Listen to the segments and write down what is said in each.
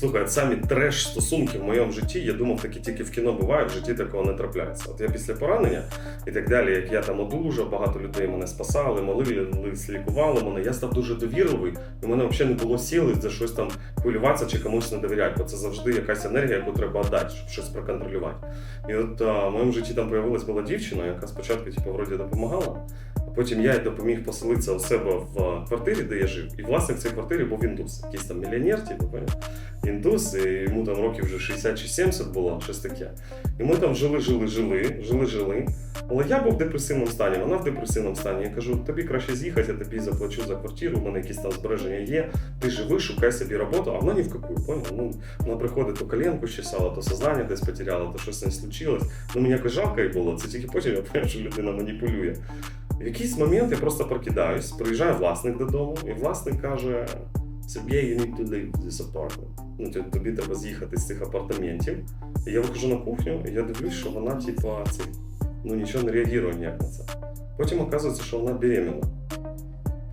Слухай, самі треш стосунки в моєму житті, я думав, такі тільки в кіно бувають, в житті такого не трапляється. От я після поранення і так далі, як я там одужав, багато людей мене спасали, молились, лікували мене. Я став дуже довірливий, і в мене взагалі не було сили за щось там хвилюватися чи комусь не довіряти, бо це завжди якась енергія, яку треба віддати, щоб щось проконтролювати. І от а, в моєму житті там появилась була дівчина, яка спочатку типу, вроді допомагала, а потім я їй допоміг поселитися у себе в квартирі, де я жив. І власник цієї квартири був індус, якийсь там мільйонер, типу? Індус, і йому там років вже 60 чи 70 було, щось таке. І ми там жили, жили, жили, жили, жили. Але я був в депресивному стані, вона в депресивному стані. Я кажу, тобі краще з'їхати, я тобі заплачу за квартиру, у мене якісь там збереження є. Ти живи, шукай собі роботу, а вона ні в яку, поняв? Ну, вона приходить, то коленку щесала, то сознання десь потеряла, то щось не случилось. Ну мені якось жалко їй було, це тільки потім я поняв, що людина маніпулює. В якийсь момент я просто прокидаюсь, приїжджає власник додому, і власник каже: Сергій, you need to leave this apartment. Ну, тобі- тобі треба з'їхати з цих апартаментів. І я виходжу на кухню, і я дивлюсь, що вона, типа, ну нічого не реагує ніяк на це. Потім оказується, що вона беременна.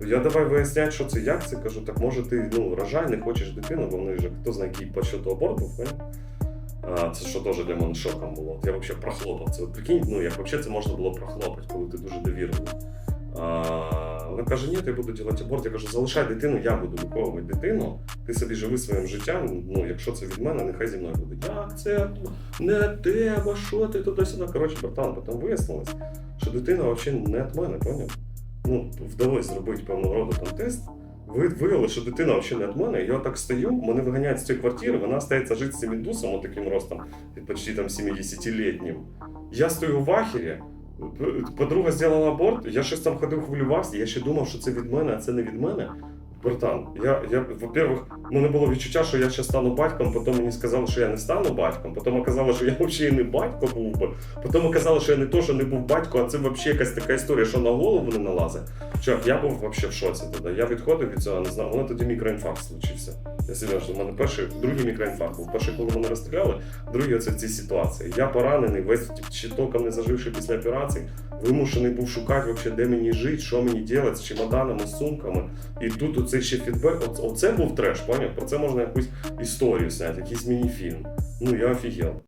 Я давай виясняти, що це, як це. Кажу, так може ти ну, рожай, не хочеш дитину, бо вони вже хто знає, який по счету аборт був? А, це що теж для мене шоком було. Я взагалі прохлопав це. Прикинь, ну як взагалі це можна було прохлопати, коли ти дуже довірливий. Вона каже, ні, я буду робити аборт. Я кажу, залишай дитину, я буду виховувати дитину. Ти собі живи своїм життям. Ну, якщо це від мене, нехай зі мною буде. Як це не тебе, що ти туди-сюди. Коротше, братан, потім вияснилось, що дитина взагалі не від мене, поняв? Ну, вдалося зробити певного роду там тест. Ви виявили, що дитина взагалі не від мене. Я так стою, мене виганяють з цієї квартири, вона стається жити з цим індусом, таким ростом, почти там 70-літнім. Я стою в ахері, подруга зробила аборт, я щось там ходив, хвилювався, я ще думав, що це від мене, а це не від мене. Братан, я, я во-первых, в мене було відчуття, що я ще стану батьком, потім мені сказали, що я не стану батьком, потім оказалося, що я взагалі не батько був би, потім оказалося, що я не то, що не був батько, а це взагалі якась така історія, що на голову не налазить. Чувак, я був взагалі в шоці тоді. Я відходив від цього, не у мене тоді мікроінфаркт случився. Я серйозно, в мене перший, другий мікроінфаркт був. Перший, коли мене розстріляли, другий оце в цій ситуації. Я поранений, весь щитоком не заживши після операції, вимушений був шукати, вообще, де мені жити, що мені робити з чемоданами, з сумками. І тут оцей ще фідбек, оце був треш, поняв? Про це можна якусь історію зняти, якийсь міні-фільм. Ну я офігел.